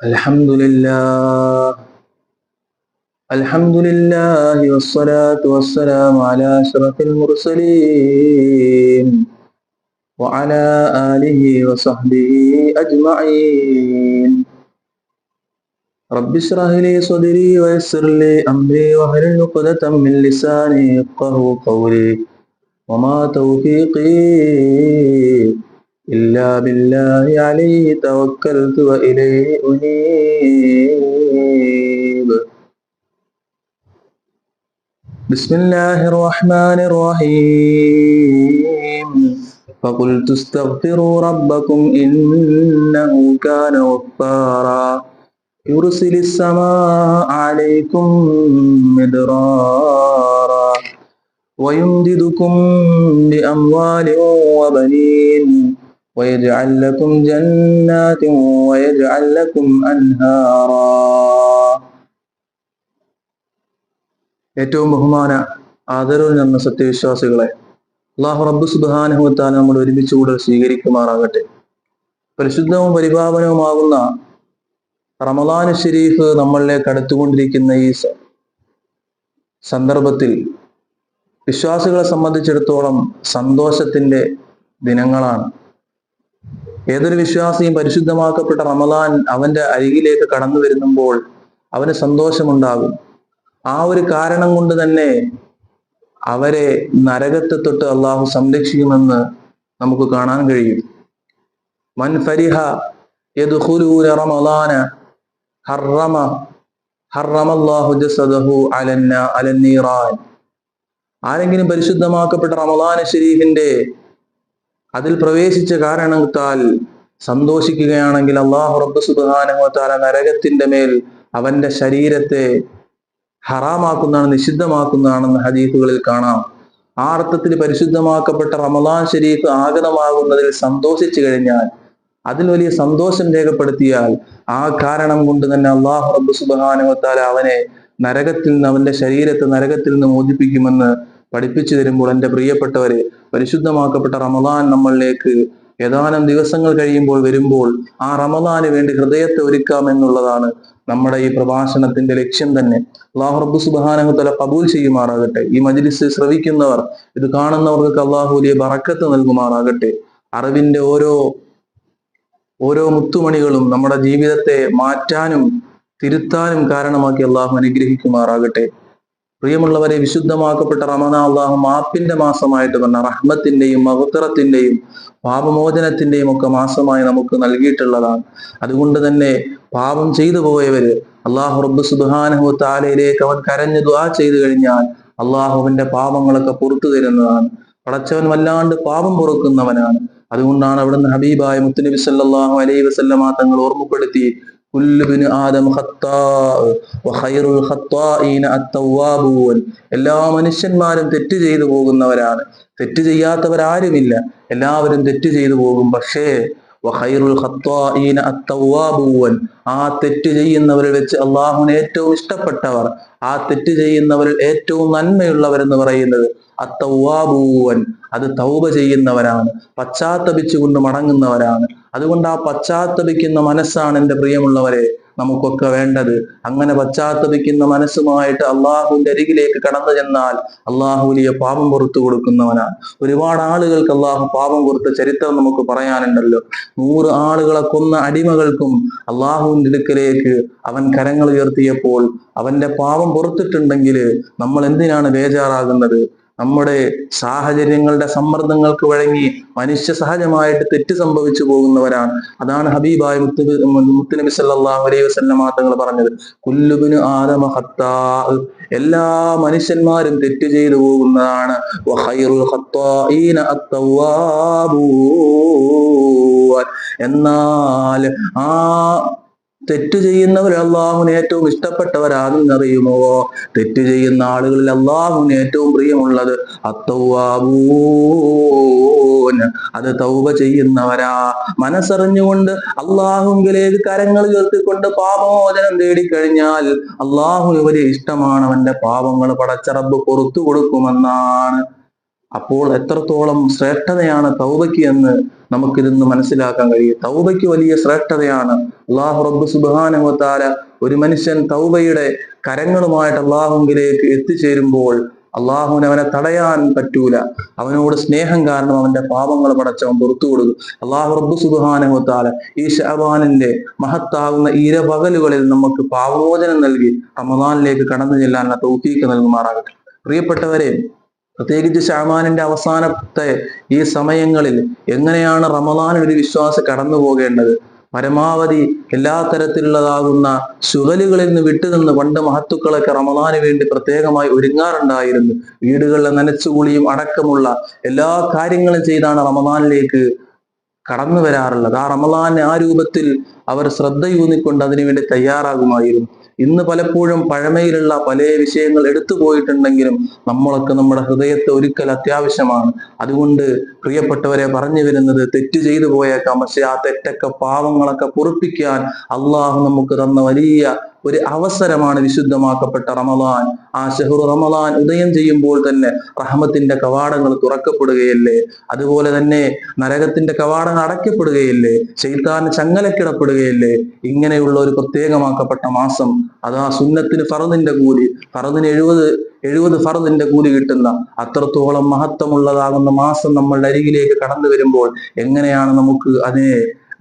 الحمد لله الحمد لله والصلاة والسلام على أشرف المرسلين وعلى آله وصحبه أجمعين. رب اشرح لي صدري ويسر لي أمري واحلل عقدة من لساني يفقه قولي. وما توفيقي إلا بالله عليه توكلت وإليه أنيب. بسم الله الرحمن الرحيم. فقلت استغفروا ربكم إنه كان غفارا. يرسل السماء عليكم مدرارا. ويمددكم بأموال وبنين. ويجعل لكم جنات ويجعل لكم أنهارا ഏറ്റവും ബഹുമാന ആദരവ് നിറഞ്ഞ സത്യവിശ്വാസികളെ അള്ളാഹു റബ്ബ് സുബാനുഭവത്താൽ നമ്മൾ ഒരുമിച്ച് കൂടെ സ്വീകരിക്കുമാറാകട്ടെ പരിശുദ്ധവും പരിപാവനവുമാകുന്ന റമദാൻ ഷെരീഫ് നമ്മളിലേക്ക് അടുത്തുകൊണ്ടിരിക്കുന്ന ഈ സ- സന്ദർഭത്തിൽ വിശ്വാസികളെ സംബന്ധിച്ചിടത്തോളം സന്തോഷത്തിന്റെ ദിനങ്ങളാണ് ഏതൊരു വിശ്വാസിയും പരിശുദ്ധമാക്കപ്പെട്ട റമദാൻ അവന്റെ അരികിലേക്ക് കടന്നു വരുമ്പോൾ അവന് സന്തോഷമുണ്ടാകും. ആ ഒരു കാരണം കൊണ്ട് തന്നെ അവരെ നരകത്തെ തൊട്ട് അള്ളാഹു സംരക്ഷിക്കുമെന്ന് നമുക്ക് കാണാൻ കഴിയും. മൻ ഫരിഹ റമളാന ഹറമ അലന്ന ആരെങ്കിലും പരിശുദ്ധമാക്കപ്പെട്ട റമദാന ഷരീഫിന്റെ അതിൽ പ്രവേശിച്ച കാരണത്താൽ സന്തോഷിക്കുകയാണെങ്കിൽ അള്ളാഹു റബ്ബ് സുബ്ഹാനഹു വതആല നരകത്തിന്റെ മേൽ അവന്റെ ശരീരത്തെ ഹറാമാക്കുന്നതാണ് നിഷിദ്ധമാക്കുന്നതാണെന്ന് ഹദീസുകളിൽ കാണാം. ആ അർത്ഥത്തിൽ പരിശുദ്ധമാക്കപ്പെട്ട റമദാൻ ഷരീഫ് ആഗതമാകുന്നതിൽ സന്തോഷിച്ചു കഴിഞ്ഞാൽ അതിൽ വലിയ സന്തോഷം രേഖപ്പെടുത്തിയാൽ ആ കാരണം കൊണ്ട് തന്നെ അള്ളാഹു റബ്ബ് സുബാനുവത്താല അവനെ നരകത്തിൽ നിന്ന് അവന്റെ ശരീരത്തെ നരകത്തിൽ നിന്ന് മോചിപ്പിക്കുമെന്ന് പഠിപ്പിച്ചു തരുമ്പോൾ എന്റെ പ്രിയപ്പെട്ടവരെ പരിശുദ്ധമാക്കപ്പെട്ട റമദാൻ നമ്മളിലേക്ക് ഏതാനും ദിവസങ്ങൾ കഴിയുമ്പോൾ വരുമ്പോൾ ആ റമദാന് വേണ്ടി ഹൃദയത്തെ ഒരുക്കാം എന്നുള്ളതാണ് നമ്മുടെ ഈ പ്രഭാഷണത്തിന്റെ ലക്ഷ്യം തന്നെ. അള്ളാഹു റബ്ബ് തല കബൂൽ ചെയ്യുമാറാകട്ടെ. ഈ മജ്ലിസ് ശ്രവിക്കുന്നവർ ഇത് കാണുന്നവർക്ക് അള്ളാഹു വലിയ ബറക്കത്ത് നൽകുമാറാകട്ടെ. അറിവിന്റെ ഓരോ ഓരോ മുത്തുമണികളും നമ്മുടെ ജീവിതത്തെ മാറ്റാനും തിരുത്താനും കാരണമാക്കി അള്ളാഹു അനുഗ്രഹിക്കുമാറാകട്ടെ. പ്രിയമുള്ളവരെ വിശുദ്ധമാക്കപ്പെട്ട റമദാൻ അള്ളാഹു മാപ്പിന്റെ മാസമായിട്ട് പറഞ്ഞ റഹ്മത്തിന്റെയും മഹുത്തറത്തിന്റെയും പാപമോചനത്തിന്റെയും ഒക്കെ മാസമായി നമുക്ക് നൽകിയിട്ടുള്ളതാണ്. അതുകൊണ്ട് തന്നെ പാപം ചെയ്തു പോയവര് അള്ളാഹു റബ്ബ് സുബാനഹു താലയിലേക്ക് അവൻ കരഞ്ഞു ദുആ ചെയ്തു കഴിഞ്ഞാൽ അള്ളാഹുവിന്റെ പാപങ്ങളൊക്കെ പുറത്തു തരുന്നതാണ്. പടച്ചവൻ വല്ലാണ്ട് പാപം പൊറുക്കുന്നവനാണ്. അതുകൊണ്ടാണ് അവിടുന്ന് ഹബീബായ മുത്തുനബി സല്ലാഹു അലൈഹി വസല്ലമ തങ്ങൾ ഓർമ്മപ്പെടുത്തി ആദം എല്ലാ മനുഷ്യന്മാരും തെറ്റ് ചെയ്തു പോകുന്നവരാണ്. തെറ്റ് ചെയ്യാത്തവരാരുമില്ല. എല്ലാവരും തെറ്റ് ചെയ്തു പോകും. പക്ഷേ ആ തെറ്റ് ചെയ്യുന്നവരിൽ വെച്ച് അള്ളാഹുവിന് ഏറ്റവും ഇഷ്ടപ്പെട്ടവർ ആ തെറ്റ് ചെയ്യുന്നവരിൽ ഏറ്റവും നന്മയുള്ളവരെന്ന് പറയുന്നത് അത്തവ്വാബൂവൻ അത് തൗബ ചെയ്യുന്നവരാണ്. പശ്ചാത്തപിച്ചുകൊണ്ട് മടങ്ങുന്നവരാണ്. അതുകൊണ്ട് ആ പശ്ചാത്തപിക്കുന്ന മനസ്സാണ് എന്റെ പ്രിയമുള്ളവരെ നമുക്കൊക്കെ വേണ്ടത്. അങ്ങനെ പശ്ചാത്തപിക്കുന്ന മനസ്സുമായിട്ട് അള്ളാഹുവിന്റെ അരികിലേക്ക് കടന്നു ചെന്നാൽ അള്ളാഹു വലിയ പാപം പുറത്തു കൊടുക്കുന്നവനാണ്. ഒരുപാട് ആളുകൾക്ക് അള്ളാഹു പാപം കൊടുത്ത ചരിത്രം നമുക്ക് പറയാനുണ്ടല്ലോ. നൂറ് ആളുകളെ കൊന്ന അടിമകൾക്കും അള്ളാഹുവിന്റെ അടുക്കലേക്ക് അവൻ കരങ്ങൾ ഉയർത്തിയപ്പോൾ അവന്റെ പാപം പുറത്തിട്ടുണ്ടെങ്കിൽ നമ്മൾ എന്തിനാണ് ബേജാറാകുന്നത്? നമ്മുടെ സാഹചര്യങ്ങളുടെ സമ്മർദ്ദങ്ങൾക്ക് വഴങ്ങി മനുഷ്യ സഹജമായിട്ട് തെറ്റ് സംഭവിച്ചു പോകുന്നവരാണ്. അതാണ് ഹബീബായ മുത്തു മുത്തുനബി സല്ലല്ലാഹു അലൈഹി വസല്ലമ തങ്ങൾ പറഞ്ഞത്. കുല്ലുബിന് ആദമ ഹത്താ എല്ലാ മനുഷ്യന്മാരും തെറ്റ് ചെയ്തു പോകുന്നതാണ്. എന്നാൽ ആ തെറ്റ് ചെയ്യുന്നവർ അള്ളാഹുവിന് ഏറ്റവും ഇഷ്ടപ്പെട്ടവരാണെന്നറിയുമോ തെറ്റ് ചെയ്യുന്ന ആളുകളിൽ അള്ളാഹുവിന് ഏറ്റവും പ്രിയമുള്ളത് അത്തവ്വാബൂൻ അത് തൗബ ചെയ്യുന്നവരാ. മനസ്സറിഞ്ഞുകൊണ്ട് അള്ളാഹുങ്കിലേക്ക് കരങ്ങൾ ഉയർത്തിക്കൊണ്ട് പാപമോചനം തേടിക്കഴിഞ്ഞാൽ അള്ളാഹു ഇവരെ ഇഷ്ടമാണ് അവന്റെ പാപങ്ങൾ പടച്ചറബ് പുറത്തു കൊടുക്കുമെന്നാണ്. അപ്പോൾ എത്രത്തോളം ശ്രേഷ്ഠതയാണ് തൗബയ്ക്ക് എന്ന് നമുക്കിരുന്ന് മനസ്സിലാക്കാൻ കഴിയും. തൗബയ്ക്ക് വലിയ ശ്രേഷ്ഠതയാണ്. അള്ളാഹു റബ്ബ് സുബാനുവത്താല ഒരു മനുഷ്യൻ തൗബയുടെ കരങ്ങളുമായിട്ട് അള്ളാഹുങ്കിലേക്ക് എത്തിച്ചേരുമ്പോൾ അള്ളാഹുവിന് അവനെ തടയാൻ പറ്റൂല. അവനോട് സ്നേഹം കാരണം അവന്റെ പാപങ്ങൾ പടച്ചവൻ പുറത്തു കൊടുക്കും. അള്ളാഹു റബ്ബു സുബാനുഹത്താല ഈ ഷഹബാനിന്റെ മഹത്താകുന്ന ഇരപകലുകളിൽ നമുക്ക് പാവമോചനം നൽകി റമദാനിലേക്ക് കടന്നു ചെല്ലാനുള്ള തൗഫീക്ക് നൽകുമാറാകട്ടെ. പ്രിയപ്പെട്ടവരെ പ്രത്യേകിച്ച് ഷാമാനിന്റെ അവസാനത്തെ ഈ സമയങ്ങളിൽ എങ്ങനെയാണ് റമദാൻ ഒരു വിശ്വാസം കടന്നു പോകേണ്ടത്? പരമാവധി എല്ലാ തരത്തിലുള്ളതാകുന്ന ശുകലുകളിൽ നിന്ന് വിട്ടുനിന്ന് പണ്ട് മഹത്തുക്കളൊക്കെ റമദാന് വേണ്ടി പ്രത്യേകമായി ഒരുങ്ങാറുണ്ടായിരുന്നു. വീടുകളിലെ നനച്ചുകുളിയും അടക്കമുള്ള എല്ലാ കാര്യങ്ങളും ചെയ്താണ് റമദാനിലേക്ക് കടന്നു വരാറുള്ളത്. ആ റമദാൻ ആ രൂപത്തിൽ അവർ ശ്രദ്ധയൂന്നിക്കൊണ്ട് അതിനുവേണ്ടി തയ്യാറാകുമായിരുന്നു. ഇന്ന് പലപ്പോഴും പഴമയിലുള്ള പല വിഷയങ്ങൾ എടുത്തു പോയിട്ടുണ്ടെങ്കിലും നമ്മളൊക്കെ നമ്മുടെ ഹൃദയത്തെ ഒരിക്കൽ അത്യാവശ്യമാണ്. അതുകൊണ്ട് പ്രിയപ്പെട്ടവരെ പറഞ്ഞു വരുന്നത് തെറ്റ് ചെയ്തു പോയേക്കാം. പക്ഷെ ആ തെറ്റൊക്കെ പാവങ്ങളൊക്കെ പൊറുപ്പിക്കാൻ അള്ളാഹു നമുക്ക് തന്ന വലിയ ഒരു അവസരമാണ് വിശുദ്ധമാക്കപ്പെട്ട റമദാൻ. ആ ഷെഹുർ റമദാൻ ഉദയം ചെയ്യുമ്പോൾ തന്നെ റഹ്മത്തിന്റെ കവാടങ്ങൾ തുറക്കപ്പെടുകയല്ലേ? അതുപോലെ തന്നെ നരകത്തിന്റെ കവാടങ്ങൾ അടയ്ക്കപ്പെടുകയല്ലേ? ശൈത്താന് ചങ്ങലക്കിടപ്പെടുകയല്ലേ? ഇങ്ങനെയുള്ള ഒരു പ്രത്യേകമാക്കപ്പെട്ട മാസം അത് ആ സുന്നത്തിന് ഫറദിന്റെ കൂലി. ഫറദിന് എഴുപത് എഴുപത് ഫറദിന്റെ കൂലി കിട്ടുന്ന അത്രത്തോളം മഹത്വമുള്ളതാകുന്ന മാസം നമ്മളുടെ അരികിലേക്ക് കടന്നു വരുമ്പോൾ എങ്ങനെയാണ് നമുക്ക് അതിനെ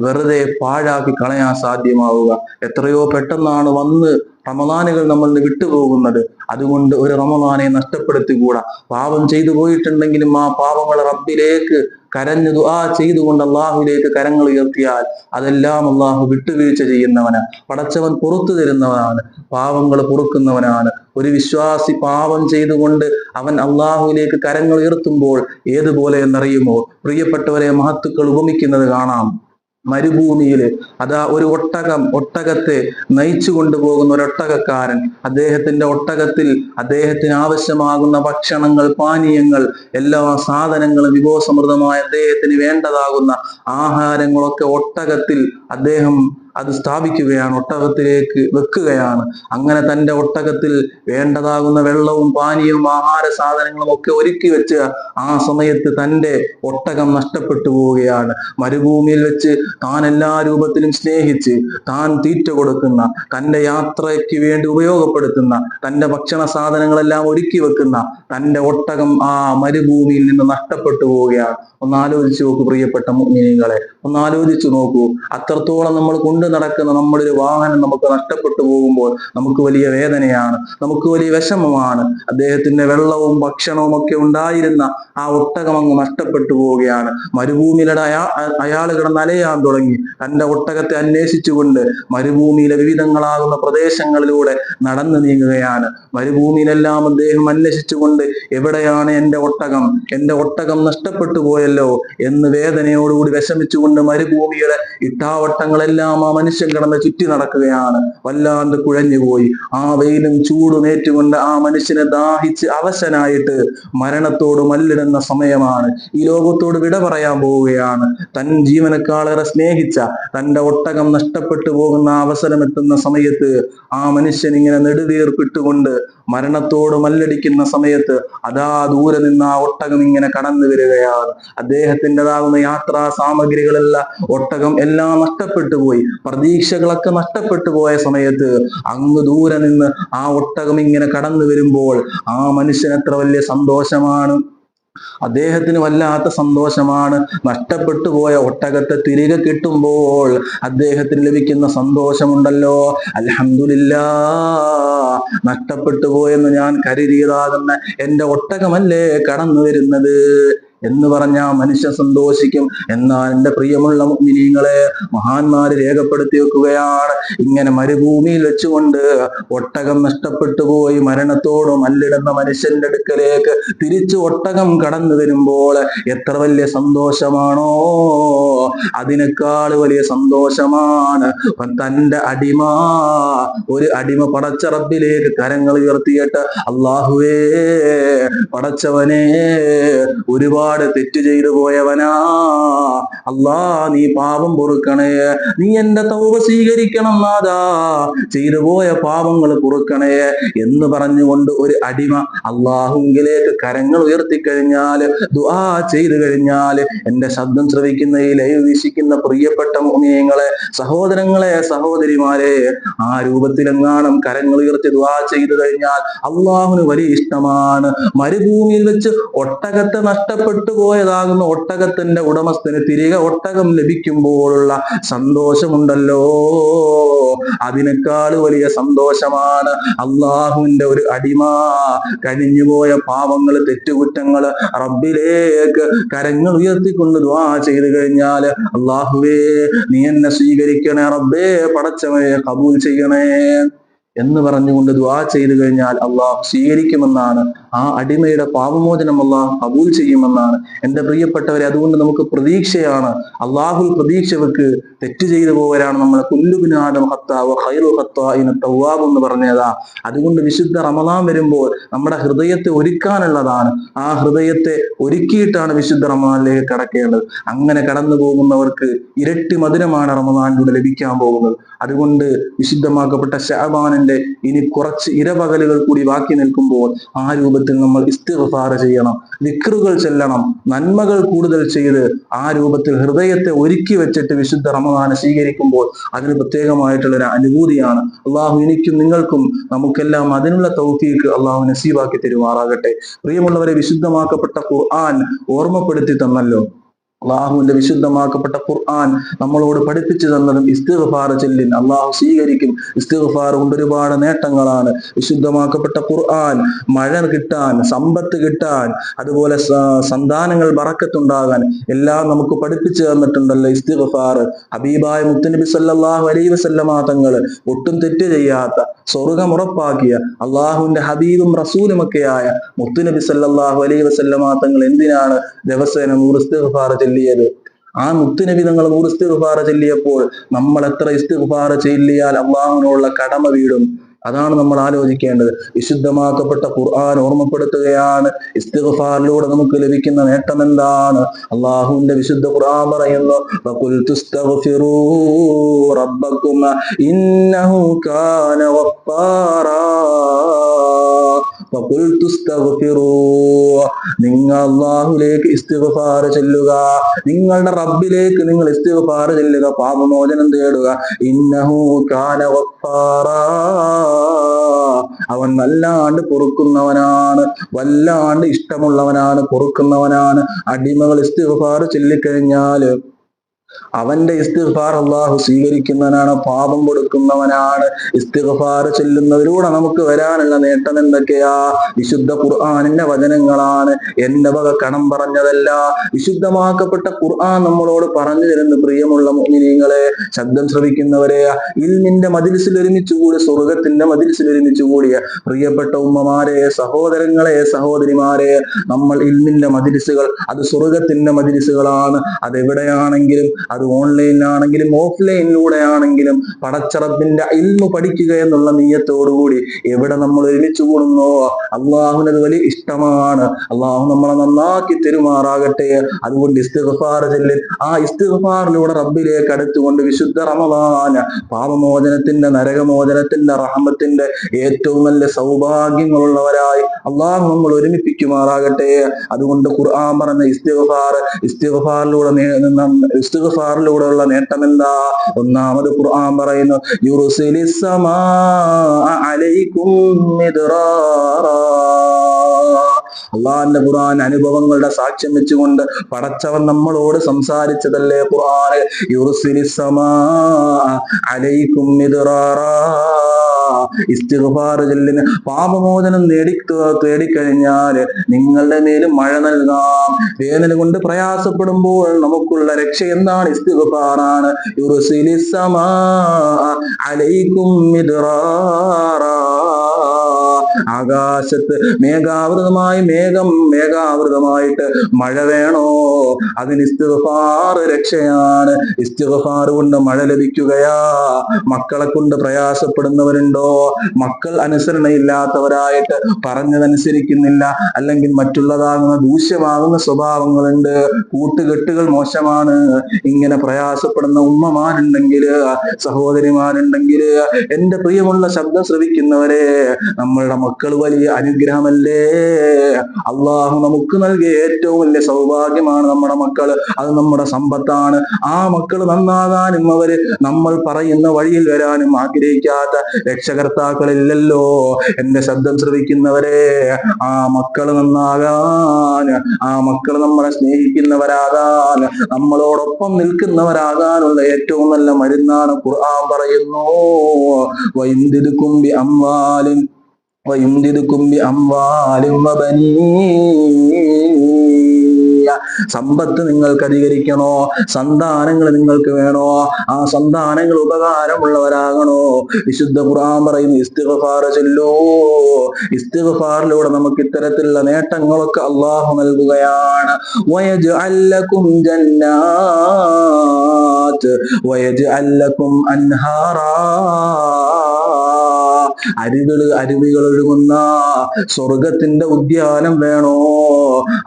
വെറുതെ പാഴാക്കി കളയാൻ സാധ്യമാവുക? എത്രയോ പെട്ടെന്നാണ് വന്ന് റമദാനുകൾ നമ്മൾ വിട്ടുപോകുന്നത്. അതുകൊണ്ട് ഒരു റമദാനെ നഷ്ടപ്പെടുത്തിക്കൂടാ? പാപം ചെയ്തു പോയിട്ടുണ്ടെങ്കിലും ആ പാപങ്ങൾ റബ്ബിലേക്ക് കരഞ്ഞു ദുആ ചെയ്തുകൊണ്ട് അള്ളാഹുലേക്ക് കരങ്ങൾ ഉയർത്തിയാൽ അതെല്ലാം അള്ളാഹു വിട്ടുവീഴ്ച ചെയ്യുന്നവനാണ്. പടച്ചവൻ പുറത്തു തരുന്നവനാണ്. പാവങ്ങൾ പൊറുക്കുന്നവനാണ്. ഒരു വിശ്വാസി പാപം ചെയ്തുകൊണ്ട് അവൻ അള്ളാഹുവിലേക്ക് കരങ്ങൾ ഉയർത്തുമ്പോൾ ഏതുപോലെ എന്നറിയുമോ? പ്രിയപ്പെട്ടവരെ മഹത്തുക്കൾ ഉപമിക്കുന്നത് കാണാം. മരുഭൂമിയിൽ അതാ ഒരു ഒട്ടകം ഒട്ടകത്തെ നയിച്ചു കൊണ്ടുപോകുന്ന ഒരു ഒട്ടകക്കാരൻ അദ്ദേഹത്തിന്റെ ഒട്ടകത്തിൽ അദ്ദേഹത്തിന് ആവശ്യമാകുന്ന ഭക്ഷണങ്ങൾ പാനീയങ്ങൾ എല്ലാ സാധനങ്ങളും വിഭവസമൃദ്ധമായ അദ്ദേഹത്തിന് വേണ്ടതാകുന്ന ആഹാരങ്ങളൊക്കെ ഒട്ടകത്തിൽ അദ്ദേഹം അത് സ്ഥാപിക്കുകയാണ് ഒട്ടകത്തിലേക്ക് വെക്കുകയാണ്. അങ്ങനെ തന്റെ ഒട്ടകത്തിൽ വേണ്ടതാകുന്ന വെള്ളവും പാനീയവും ആഹാര സാധനങ്ങളും ഒക്കെ ഒരുക്കി വെച്ച് ആ സമയത്ത് തന്റെ ഒട്ടകം നഷ്ടപ്പെട്ടു പോവുകയാണ്. മരുഭൂമിയിൽ വെച്ച് താൻ എല്ലാ രൂപത്തിലും സ്നേഹിച്ച് താൻ തീറ്റ കൊടുക്കുന്ന തന്റെ യാത്രയ്ക്ക് വേണ്ടി ഉപയോഗപ്പെടുത്തുന്ന തന്റെ ഭക്ഷണ സാധനങ്ങളെല്ലാം ഒരുക്കി വെക്കുന്ന തന്റെ ഒട്ടകം ആ മരുഭൂമിയിൽ നിന്ന് നഷ്ടപ്പെട്ടു പോവുകയാണ്. ഒന്ന് ആലോചിച്ചു നോക്കൂ പ്രിയപ്പെട്ട മുഗ്നികളെ ഒന്ന് ആലോചിച്ചു നോക്കൂ. അത്രത്തോളം നമ്മൾ നടക്കുന്ന നമ്മുടെ ഒരു വാഹനം നമുക്ക് നഷ്ടപ്പെട്ടു പോകുമ്പോൾ നമുക്ക് വലിയ വേദനയാണ് നമുക്ക് വലിയ വിഷമമാണ്. അദ്ദേഹത്തിന്റെ വെള്ളവും ഭക്ഷണവും ഒക്കെ ഉണ്ടായിരുന്ന ആ ഒട്ടകം അങ്ങ് നഷ്ടപ്പെട്ടു പോവുകയാണ്. മരുഭൂമിയിലൂടെ അയാ അയാൾ കിടന്ന് അലയാൻ തുടങ്ങി. തന്റെ ഒട്ടകത്തെ അന്വേഷിച്ചുകൊണ്ട് മരുഭൂമിയിലെ വിവിധങ്ങളാകുന്ന പ്രദേശങ്ങളിലൂടെ നടന്നു നീങ്ങുകയാണ്. മരുഭൂമിയിലെല്ലാം അദ്ദേഹം അന്വേഷിച്ചുകൊണ്ട് എവിടെയാണ് എന്റെ ഒട്ടകം? എന്റെ ഒട്ടകം നഷ്ടപ്പെട്ടു പോയല്ലോ എന്ന് വേദനയോടുകൂടി വിഷമിച്ചുകൊണ്ട് മരുഭൂമിയുടെ ഇട്ടാവട്ടങ്ങളെല്ലാം മനുഷ്യൻ കിടന്ന് ചുറ്റി നടക്കുകയാണ്. വല്ലാണ്ട് കുഴഞ്ഞുപോയി. ആ വെയിലും ചൂടും ഏറ്റുകൊണ്ട് ആ മനുഷ്യനെ ദാഹിച്ച് അവശനായിട്ട് മരണത്തോട് മല്ലിടുന്ന സമയമാണ്. ഈ ലോകത്തോട് വിട പറയാൻ പോവുകയാണ്. തൻ ജീവനക്കാളേറെ സ്നേഹിച്ച തന്റെ ഒട്ടകം നഷ്ടപ്പെട്ടു പോകുന്ന അവസരം എത്തുന്ന സമയത്ത് ആ മനുഷ്യൻ ഇങ്ങനെ നെടുവീർപ്പിട്ടുകൊണ്ട് മരണത്തോട് മല്ലടിക്കുന്ന സമയത്ത് അതാ ദൂരെ നിന്ന് ആ ഒട്ടകം ഇങ്ങനെ കടന്നു വരികയാണ്. അദ്ദേഹത്തിന്റെതാകുന്ന യാത്രാ സാമഗ്രികളെല്ലാം ഒട്ടകം എല്ലാം നഷ്ടപ്പെട്ടു പോയി. പ്രതീക്ഷകളൊക്കെ നഷ്ടപ്പെട്ടു പോയ സമയത്ത് അങ്ങ് ദൂരെ നിന്ന് ആ ഒട്ടകം ഇങ്ങനെ കടന്നു വരുമ്പോൾ ആ മനുഷ്യൻ എത്ര വലിയ സന്തോഷമാണ്. അദ്ദേഹത്തിന് വല്ലാത്ത സന്തോഷമാണ്. നഷ്ടപ്പെട്ടു പോയ ഒട്ടകത്തെ തിരികെ കിട്ടുമ്പോൾ അദ്ദേഹത്തിന് ലഭിക്കുന്ന സന്തോഷമുണ്ടല്ലോ. അലഹമില്ല നഷ്ടപ്പെട്ടു പോയെന്ന് ഞാൻ കരുതിയതാകുന്ന എന്റെ ഒട്ടകമല്ലേ കടന്നു വരുന്നത്? എന്ന് പറഞ്ഞാൽ മനുഷ്യൻ സന്തോഷിക്കും. എന്നാൽ എന്റെ പ്രിയമുള്ള മിനിങ്ങളെ മഹാന്മാര് രേഖപ്പെടുത്തി വെക്കുകയാണ്. ഇങ്ങനെ മരുഭൂമിയിൽ വെച്ചുകൊണ്ട് ഒട്ടകം നഷ്ടപ്പെട്ടു പോയി മരണത്തോട് മല്ലിടുന്ന മനുഷ്യന്റെ അടുക്കലേക്ക് തിരിച്ചു ഒട്ടകം കടന്നു വരുമ്പോൾ എത്ര വലിയ സന്തോഷമാണോ. അതിനേക്കാൾ വലിയ സന്തോഷമാണ് തന്റെ അടിമ. ഒരു അടിമ പടച്ച റബ്ബിലേക്ക് കരങ്ങൾ ഉയർത്തിയിട്ട് അള്ളാഹുവേ പടച്ചവനെ ഒരുപാട് ഒരുപാട് തെറ്റ് ചെയ്തു പോയവനാ. അല്ലാ നീ പാപം പൊറുക്കണേ. നീ എന്റെ തൗവ സ്വീകരിക്കണം നാദാ ചെയ്തു പോയ പാപങ്ങൾ പൊറുക്കണേ എന്ന് പറഞ്ഞുകൊണ്ട് ഒരു അടിമ അള്ളാഹുങ്കിലേക്ക് കരങ്ങൾ ഉയർത്തിക്കഴിഞ്ഞാൽ ദുആ ചെയ്തു കഴിഞ്ഞാൽ എന്റെ ശബ്ദം ശ്രവിക്കുന്ന ഈ ലൈവ് വീക്ഷിക്കുന്ന പ്രിയപ്പെട്ട മോമിയങ്ങളെ സഹോദരങ്ങളെ സഹോദരിമാരെ ആ രൂപത്തിലെങ്ങാനും കരങ്ങൾ ഉയർത്തി ദുആ ചെയ്തു കഴിഞ്ഞാൽ അള്ളാഹുന് വലിയ ഇഷ്ടമാണ്. മരുഭൂമിയിൽ വെച്ച് ഒട്ടകത്തെ നഷ്ടപ്പെട്ടു പോയതാകുന്ന ഒട്ടകത്തിന്റെ ഉടമസ്ഥന് തിരികെ ഒട്ടകം ലഭിക്കുമ്പോഴുള്ള സന്തോഷമുണ്ടല്ലോ. അതിനേക്കാൾ വലിയ സന്തോഷമാണ് അള്ളാഹുവിന്റെ ഒരു അടിമ. കഴിഞ്ഞുപോയ പാപങ്ങൾ തെറ്റുകുറ്റങ്ങൾ റബ്ബിലേക്ക് കരങ്ങൾ ഉയർത്തിക്കൊണ്ട് ദ്വാ ചെയ്തു കഴിഞ്ഞാൽ അള്ളാഹുവേ നീ എന്നെ സ്വീകരിക്കണേ റബ്ബേ പടച്ചവേ കബൂൽ ചെയ്യണേ എന്ന് പറഞ്ഞുകൊണ്ട് ദ്വാ ചെയ്തു കഴിഞ്ഞാൽ അള്ളാഹു സ്വീകരിക്കുമെന്നാണ് ആ അടിമയുടെ പാപമോചനം അള്ളാഹ് കബൂൽ ചെയ്യുമെന്നാണ് എന്റെ പ്രിയപ്പെട്ടവരെ അതുകൊണ്ട് നമുക്ക് പ്രതീക്ഷയാണ്. അള്ളാഹുൽ പ്രതീക്ഷ വെക്ക് തെറ്റ് ചെയ്തു പോവരാണ് നമ്മൾ കുല്ലുബിനാദം ഹത്താവ് ഹൈറു ഹത്താവിന് തവാബ് എന്ന് പറഞ്ഞതാ. അതുകൊണ്ട് വിശുദ്ധ റമദാൻ വരുമ്പോൾ നമ്മുടെ ഹൃദയത്തെ ഒരുക്കാനുള്ളതാണ്. ആ ഹൃദയത്തെ ഒരുക്കിയിട്ടാണ് വിശുദ്ധ റമദാനിലേക്ക് കടക്കേണ്ടത്. അങ്ങനെ കടന്നു പോകുന്നവർക്ക് ഇരട്ടി മധുരമാണ് റമദാനിലൂടെ ലഭിക്കാൻ പോകുന്നത്. അതുകൊണ്ട് വിശുദ്ധമാക്കപ്പെട്ട ഷാബാനിന്റെ ഇനി കുറച്ച് ഇരപകലുകൾ കൂടി ബാക്കി നിൽക്കുമ്പോൾ ആ രൂപത്തിൽ നമ്മൾ ഇസ്തിഫാറ ചെയ്യണം വിക്രുകൾ ചെല്ലണം നന്മകൾ കൂടുതൽ ചെയ്ത് ആ രൂപത്തിൽ ഹൃദയത്തെ ഒരുക്കി വെച്ചിട്ട് വിശുദ്ധ റമദാനെ സ്വീകരിക്കുമ്പോൾ അതിന് പ്രത്യേകമായിട്ടുള്ള ഒരു അനുഭൂതിയാണ്. അള്ളാഹു എനിക്കും നിങ്ങൾക്കും നമുക്കെല്ലാം അതിനുള്ള തൗഫീക്ക് അള്ളാഹു നസീബാക്കി തരുമാറാകട്ടെ. പ്രിയമുള്ളവരെ വിശുദ്ധമാക്കപ്പെട്ട ഖുർആൻ ഓർമ്മപ്പെടുത്തി തന്നല്ലോ. അള്ളാഹുവിന്റെ വിശുദ്ധമാക്കപ്പെട്ട ഖുർആൻ നമ്മളോട് പഠിപ്പിച്ചു തന്നതും ഇസ്തിഗ്ഫാർ ചെല്ലിൻ അള്ളാഹു സ്വീകരിക്കും. ഇസ്തിഗ്ഫാർ കൊണ്ട് ഒരുപാട് നേട്ടങ്ങളാണ്. വിശുദ്ധമാക്കപ്പെട്ട ഖുർആൻ മഴ കിട്ടാൻ സമ്പത്ത് കിട്ടാൻ അതുപോലെ സന്താനങ്ങൾ വറക്കത്തുണ്ടാകാൻ എല്ലാം നമുക്ക് പഠിപ്പിച്ചു തന്നിട്ടുണ്ടല്ലോ ഇസ്തിഗ്ഫാർ. ഹബീബായ മുത്തനബി സല്ലാഹു അലൈഹി വസല്ലമ തങ്ങൾ ഒട്ടും തെറ്റ് ചെയ്യാത്ത സ്വർഗം ഉറപ്പാക്കിയ അള്ളാഹുവിന്റെ ഹബീബും റസൂലുമൊക്കെയായ മുത്തുനബി സല്ലാഹു അലൈഹി വസല്ലമ തങ്ങൾ എന്തിനാണ് ദിവസേന നൂറ് ഇസ്തിഗ്ഫാർ ചൊല്ലിയത്. ആ മുത്തുനബി നിങ്ങൾ നൂറ് ഇസ്തിഗ്ഫാർ ചൊല്ലിയപ്പോൾ നമ്മൾ എത്ര ഇസ്തിഗ്ഫാർ ചൊല്ലിയാൽ അള്ളാഹുവിനുള്ള കടമ വീടും. അതാണ് നമ്മൾ ആലോചിക്കേണ്ടത്. വിശുദ്ധമാക്കപ്പെട്ട ഖുർആൻ ഓർമ്മപ്പെടുത്തുകയാണ്. ഇസ്തിഗ്ഫാറിലൂടെ നമുക്ക് ലഭിക്കുന്ന നേട്ടം എന്താണ്? അള്ളാഹുവിന്റെ വിശുദ്ധ ഖുർആൻ പറയുന്നു "ഫഖുൽതു ഇസ്തഗ്ഫിറൂ റബ്ബക്കും ഇന്നഹു കാന ഗഫാറാ ഇസ്തഗ്ഫിറൂ നിങ്ങൾ അള്ളാഹുലേക്ക് ഇസ്തിഗ്ഫാർ ചെല്ലുക. നിങ്ങളുടെ റബ്ബിലേക്ക് നിങ്ങൾ ഇസ്തിഗ്ഫാർ ചെല്ലുക. പാപമോചനം തേടുക. ഇന്നഹു കാന അവൻ വല്ലാണ്ട് പൊറുക്കുന്നവനാണ്. വല്ലാണ്ട് ഇഷ്ടമുള്ളവനാണ് പൊറുക്കുന്നവനാണ്. അടിമകൾ ഇസ്തിഗ്ഫാർ ചൊല്ലിക്കഴിഞ്ഞാൽ അവന്റെ ഇസ്തിഫാർ അള്ളാഹു സ്വീകരിക്കുന്നവനാണ് പാപം കൊടുക്കുന്നവനാണ്. ഇസ്തിഫാർ ചെല്ലുന്നതിലൂടെ നമുക്ക് വരാനുള്ള നേട്ടം എന്തൊക്കെയാ? വിശുദ്ധ ഖുർആാനിന്റെ വചനങ്ങളാണ്. എന്റെ വക കണം പറഞ്ഞതല്ല. വിശുദ്ധമാക്കപ്പെട്ട ഖുർആൻ നമ്മളോട് പറഞ്ഞു തരുന്നു പ്രിയമുള്ള മുഅ്മിനീങ്ങളെ. ശബ്ദം ശ്രവിക്കുന്നവരെ ഇൽമിന്റെ മതിൽസിൽ ഒരുമിച്ചുകൂടി സ്വർഗത്തിന്റെ മതിൽസിൽ ഒരുമിച്ചുകൂടിയ പ്രിയപ്പെട്ട ഉമ്മമാരെ സഹോദരങ്ങളെ സഹോദരിമാരെ നമ്മൾ ഇൽമിന്റെ മതിലിസുകൾ അത് സ്വർഗത്തിന്റെ മതിലിസുകളാണ് അതെവിടെയാണെങ്കിലും അത് ഓൺലൈനിലാണെങ്കിലും ഓഫ്ലൈനിലൂടെ ആണെങ്കിലും പടച്ചറപ്പിന്റെ ഇൽമു പഠിക്കുക എന്നുള്ള നീയത്തോടുകൂടി എവിടെ നമ്മൾ ഒരുമിച്ച് കൂടുന്നോ അള്ളാഹുവിനത് വലിയ ഇഷ്ടമാണ്. അള്ളാഹു നമ്മളെ നന്നാക്കി തെരുമാറാകട്ടെ. അതുകൊണ്ട് ഇസ്തിഗ്ഫാർ ചെല്ലിൽ ആ ഇസ്തിഗ്ഫാറിലൂടെ റബ്ബിലേക്ക് അടുത്തുകൊണ്ട് വിശുദ്ധ റമദാന പാപമോചനത്തിന്റെ നരകമോചനത്തിന്റെ റഹമത്തിന്റെ ഏറ്റവും നല്ല സൗഭാഗ്യങ്ങളുള്ളവരായി അള്ളാഹു നമ്മൾ ഒരുമിപ്പിക്കുമാറാകട്ടെ. അതുകൊണ്ട് ഖുർആൻ പറഞ്ഞ ഇസ്തിഗ്ഫാർ ഇസ്തിഗ്ഫാറിലൂടെ ഇസ്തിഫ ഇസ്തിഗ്ഫാറിലൂടെയുള്ള നേട്ടം എന്താ ഒന്നാമത് ഖുർആൻ പറയുന്നു യുർസിലിസ് സമാ അലൈക്കും മിദ്റാറാ. അള്ളാഹിന്റെ ഖുർആൻ അനുഭവങ്ങളുടെ സാക്ഷ്യം വെച്ചുകൊണ്ട് പടച്ചവൻ നമ്മളോട് സംസാരിച്ചതല്ലേ സമാ അലൈക്കും ഇസ്തിഗ്ഫാർ പാപമോചനം നേടി തേടിക്കഴിഞ്ഞാൽ നിങ്ങളുടെ മേലും മഴ നൽകാം. വേനൽ കൊണ്ട് പ്രയാസപ്പെടുമ്പോൾ നമുക്കുള്ള രക്ഷ എന്താണ്? ഇസ്തിഗ്ഫാറാണ് അലൈക്കും മിദ്റാറാ. ആകാശത്ത് മേഘാവൃതമായി മേഘം മേഘാവൃതമായിട്ട് മഴ വേണോ? അതിന് ഇസ്തിഗ്ഫാർ രക്ഷയാണ്. ഇസ്തിഗ്ഫാർ കൊണ്ട് മഴ ലഭിക്കുകയാ. മക്കളെ കൊണ്ട് പ്രയാസപ്പെടുന്നവരുണ്ടോ? മക്കൾ അനുസരണയില്ലാത്തവരായിട്ട് പറഞ്ഞതനുസരിക്കുന്നില്ല. അല്ലെങ്കിൽ മറ്റുള്ളതാകുന്ന ദൂഷ്യമാകുന്ന സ്വഭാവങ്ങളുണ്ട്. കൂട്ടുകെട്ടുകൾ മോശമാണ്. ഇങ്ങനെ പ്രയാസപ്പെടുന്ന ഉമ്മമാരുണ്ടെങ്കിൽ സഹോദരിമാരുണ്ടെങ്കിൽ എന്റെ പ്രിയമുള്ള ശബ്ദം ശ്രവിക്കുന്നവരെ നമ്മളുടെ മക്കൾ വലിയ അനുഗ്രഹമല്ലേ? അള്ളാഹു നമുക്ക് നൽകിയ ഏറ്റവും വലിയ സൗഭാഗ്യമാണ് നമ്മുടെ മക്കൾ അത് നമ്മുടെ സമ്പത്താണ്. ആ മക്കൾ നന്നാകാനും അവർ നമ്മൾ പറയുന്ന വഴിയിൽ വരാനും ആഗ്രഹിക്കാത്ത രക്ഷകർത്താക്കളില്ലല്ലോ. എന്റെ ശബ്ദം ശ്രവിക്കുന്നവരെ ആ മക്കൾ നന്നാകാൻ ആ മക്കൾ നമ്മളെ സ്നേഹിക്കുന്നവരാകാൻ നമ്മളോടൊപ്പം നിൽക്കുന്നവരാകാനുള്ള ഏറ്റവും നല്ല മരുന്നാണ് ഖുർആൻ പറയുന്നു. വൈന്ദിതുക്കും ബി അംവാലിൻ അംവാലും ബി അംവാലിൻ വബനീയ സമ്പത്ത് നിങ്ങൾക്ക് അധികരിക്കണോ? സന്താനങ്ങൾ നിങ്ങൾക്ക് വേണോ? ആ സന്താനങ്ങൾ ഉപകാരമുള്ളവരാകണോ? വിശുദ്ധ ഖുർആൻ പറയുന്നു ഇസ്തിഫാർ ചെല്ലോ. ഇസ്തിഫാറിലൂടെ നമുക്ക് ഇത്തരത്തിലുള്ള നേട്ടങ്ങളൊക്കെ അള്ളാഹു നൽകുകയാണ്. വയജ് ലക്കും ജന്നാത്ത് വയജ് ലക്കും അൻഹാറാ അരുവികൾ അരുവികൾ ഒഴുകുന്ന സ്വർഗത്തിന്റെ ഉദ്യാനം വേണോ?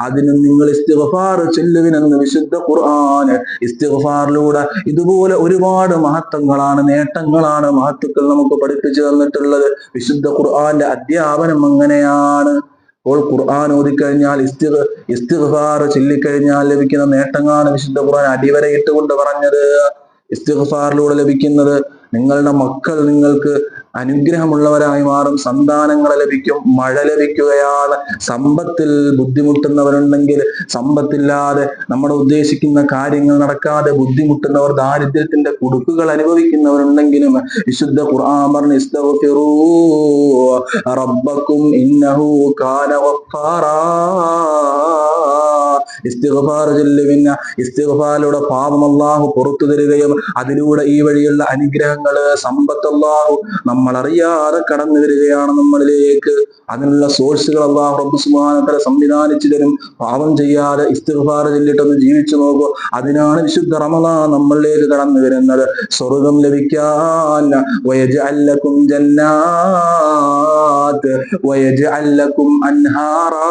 അതിന് നിങ്ങൾ ഇസ്തിഗ്ഫാർ ചെല്ലുവിനെന്ന് വിശുദ്ധ ഖുർആൻ ഇസ്തിഗ്ഫാറിലൂടെ ഇതുപോലെ ഒരുപാട് മഹത്വങ്ങളാണ് നേട്ടങ്ങളാണ് മഹത്വക്കൾ നമുക്ക് പഠിപ്പിച്ചു തന്നിട്ടുള്ളത്. വിശുദ്ധ ഖുർആന്റെ അധ്യാപനം അങ്ങനെയാണ്. അപ്പോൾ ഖുർആൻ ഓതിക്കഴിഞ്ഞാൽ ഇസ്തിഗ് ഇസ്തിഗ്ഫാർ ചൊല്ലിക്കഴിഞ്ഞാൽ ലഭിക്കുന്ന നേട്ടങ്ങളാണ് വിശുദ്ധ ഖുർആൻ അടിവരയിട്ടുകൊണ്ട് പറഞ്ഞത്. ഇസ്തിഗ്ഫാറിലൂടെ ലഭിക്കുന്നത് നിങ്ങളുടെ മക്കൾ നിങ്ങൾക്ക് അനുഗ്രഹമുള്ളവരായി മാറും സന്താനങ്ങൾ ലഭിക്കും മഴ ലഭിക്കുകയാണ്. സമ്പത്തിൽ ബുദ്ധിമുട്ടുന്നവരുണ്ടെങ്കിൽ സമ്പത്തില്ലാതെ നമ്മുടെ ഉദ്ദേശിക്കുന്ന കാര്യങ്ങൾ നടക്കാതെ ബുദ്ധിമുട്ടുന്നവർ ദാരിദ്ര്യത്തിന്റെ കുടുക്കുകൾ അനുഭവിക്കുന്നവരുണ്ടെങ്കിലും വിശുദ്ധ ഖുർആൻ റബ്ബക്കും ഇന്നഹു കാന ഇസ്തിഗ്ഫാർ ഇസ്തിഗ്ഫാറിലൂടെ പാപം അല്ലാഹു പുറത്തു തരികയും അതിലൂടെ ഈ വഴിയുള്ള അനുഗ്രഹങ്ങൾ സമ്പത്ത് അല്ലാഹു നമ്മൾ അറിയാതെ കടന്നു വരികയാണ് നമ്മളിലേക്ക്. അതിനുള്ള സോഴ്സുകൾ അള്ളാഹു റബ്ബ് സുബ്ഹാനഹു സംവിധാനിച്ചു തരും. പാപം ചെയ്യാതെ ഇസ്തിഗ്ഫാർ ചൊല്ലിട്ടൊന്ന് ജീവിച്ചു നോക്കൂ. അതിനാണ് വിശുദ്ധ റമളാൻ നമ്മളിലേക്ക് കടന്നു വരുന്നത്. സ്വർഗം ലഭിക്കാൻ വയജ്അൽ ലക്കും ജന്നാത്ത് വയജ്അൽ ലക്കും അൻഹാറാ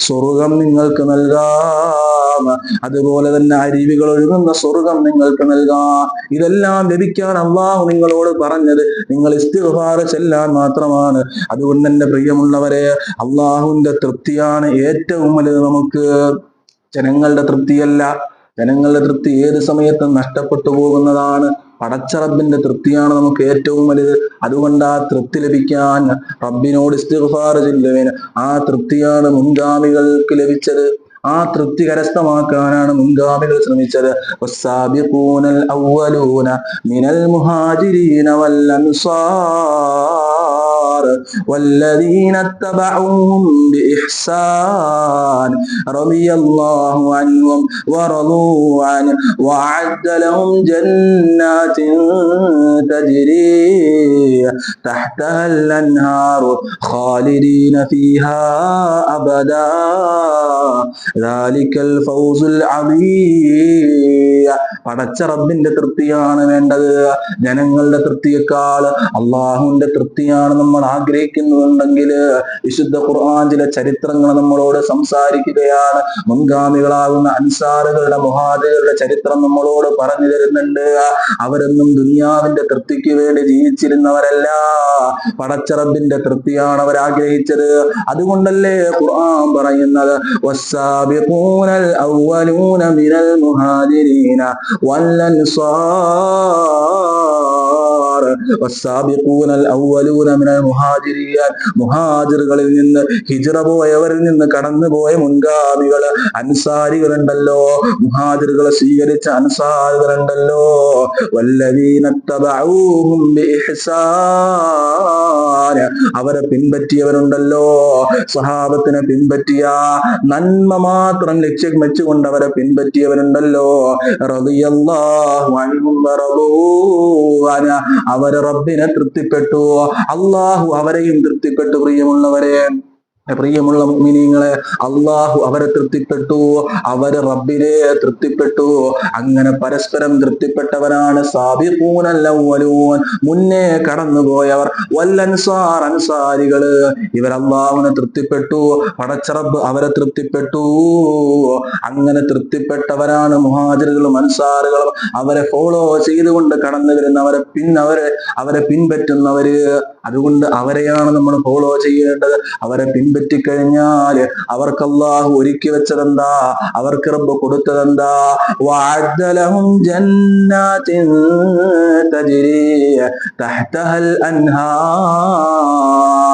സ്വർഗം നിങ്ങൾക്ക് നൽകാം. അതുപോലെ തന്നെ അരുവികൾ ഒഴുകുന്ന സ്വർഗം നിങ്ങൾക്ക് നൽകാം. ഇതെല്ലാം ലഭിക്കാൻ അള്ളാഹു നിങ്ങളോട് പറഞ്ഞത് നിങ്ങൾ ഇസ്തിഗ്ഫാർ ചെല്ലാൻ മാത്രമാണ്. അതുകൊണ്ട് തന്നെ പ്രിയമുള്ളവരെ അള്ളാഹുവിന്റെ തൃപ്തിയാണ് ഏറ്റവും വലുത് നമുക്ക്. ജനങ്ങളുടെ തൃപ്തിയല്ല. ജനങ്ങളുടെ തൃപ്തി ഏത് സമയത്തും നഷ്ടപ്പെട്ടു പോകുന്നതാണ്. പടച്ചറബിന്റെ തൃപ്തിയാണ് നമുക്ക് ഏറ്റവും വലുത്. അതുകൊണ്ട് ആ തൃപ്തി ലഭിക്കാൻ റബ്ബിനോട് ഇസ്തിഗ്ഫാർ ചെല്ലുവേന് ആ തൃപ്തിയാണ് മുൻഗാമികൾക്ക് ലഭിച്ചത്. ആ തൃപ്തി കരസ്ഥമാക്കാനാണ് മുൻഗാമികൾ ശ്രമിച്ചത്. മിനൽ മുഹാജിരീന വൽ الأبصار والذين اتبعوهم بإحسان رضي الله عنهم ورضوا عنه وأعد لهم جنات تجري تحتها الأنهار خالدين فيها أبدا ذلك الفوز العظيم പടച്ച റബ്ബിന്റെ തൃപ്തിയാണ് വേണ്ടത് ജനങ്ങളുടെ തൃപ്തിയേക്കാൾ അള്ളാഹുവിന്റെ തൃപ്തിയാണ് നമ്മൾ ആഗ്രഹിക്കുന്നുണ്ടെങ്കിൽ വിശുദ്ധ ഖുർആൻ ചില ചരിത്രങ്ങൾ നമ്മളോട് സംസാരിക്കുകയാണ് മുൻഗാമികളാകുന്ന അൻസാറുകളുടെ മുഹാദികളുടെ ചരിത്രം നമ്മളോട് പറഞ്ഞു തരുന്നുണ്ട് അവരൊന്നും ദുനിയാവിന്റെ തൃപ്തിക്ക് വേണ്ടി അല്ല പടച്ചറബിന്റെ തൃപ്തിയാണ് അവർ ആഗ്രഹിച്ചത്. അതുകൊണ്ടല്ലേ ഖുർആൻ പറയുന്നത്? വസ്സാബിഖൂനൽ അവ്വലൂന മിനൽ മുഹാജിരീന വല്ലൻ മുഹാജിറുകളിൽ നിന്ന് ഹിജറ പോയവരിൽ നിന്ന് കടന്നുപോയ മുൻഗാമികൾ അൻസാരികളുണ്ടല്ലോ. മുഹാജിറുകളെ സ്വീകരിച്ച അൻസാരികളുണ്ടല്ലോ. അവരെ പിൻപറ്റിയവരുണ്ടല്ലോ. സഹാബത്തിനെ പിൻപറ്റിയ നന്മ മാത്രം ലക്ഷ്യം വെച്ചുകൊണ്ട് അവരെ പിൻപറ്റിയവരുണ്ടല്ലോ. അൻ. അവർ റബ്ബിനെ തൃപ്തിപ്പെട്ടു. അള്ളാഹു അവരെയും തൃപ്തിപ്പെട്ടു പ്രിയമുള്ളവരെ. പ്രിയമുള്ള മിനിങ്ങളെ അള്ളാഹു അവരെ തൃപ്തിപ്പെട്ടു അവർ റബ്ബിനെ തൃപ്തിപ്പെട്ടു. അങ്ങനെ പരസ്പരം തൃപ്തിപ്പെട്ടവരാണ് മുന്നേ കടന്നുപോയവർ വല്ലൻസാർ അൻസാരികൾ. ഇവർ അള്ളാഹുവിനെ തൃപ്തിപ്പെട്ടു പടച്ചറബ് അവരെ തൃപ്തിപ്പെട്ടു. അങ്ങനെ തൃപ്തിപ്പെട്ടവരാണ് മുഹാജിറുകളും അൻസാറുകളും. അവരെ ഫോളോ ചെയ്തുകൊണ്ട് കടന്നു വരുന്ന അവരെ പിന്നവരെ അവരെ അവരെ പിൻപറ്റുന്നവര്. അതുകൊണ്ട് അവരെയാണ് നമ്മൾ ഫോളോ ചെയ്യേണ്ടത്. അവരെ പിൻപറ്റിക്കഴിഞ്ഞാൽ അവർക്ക് അള്ളാഹു ഒരുക്കി വെച്ചതെന്താ? അവർക്ക് റബ്ബ് കൊടുത്തതെന്താ? വാഴ്ദലഹും ജന്നാത്തിൻ തഹ്തഹൽ അൻഹാർ.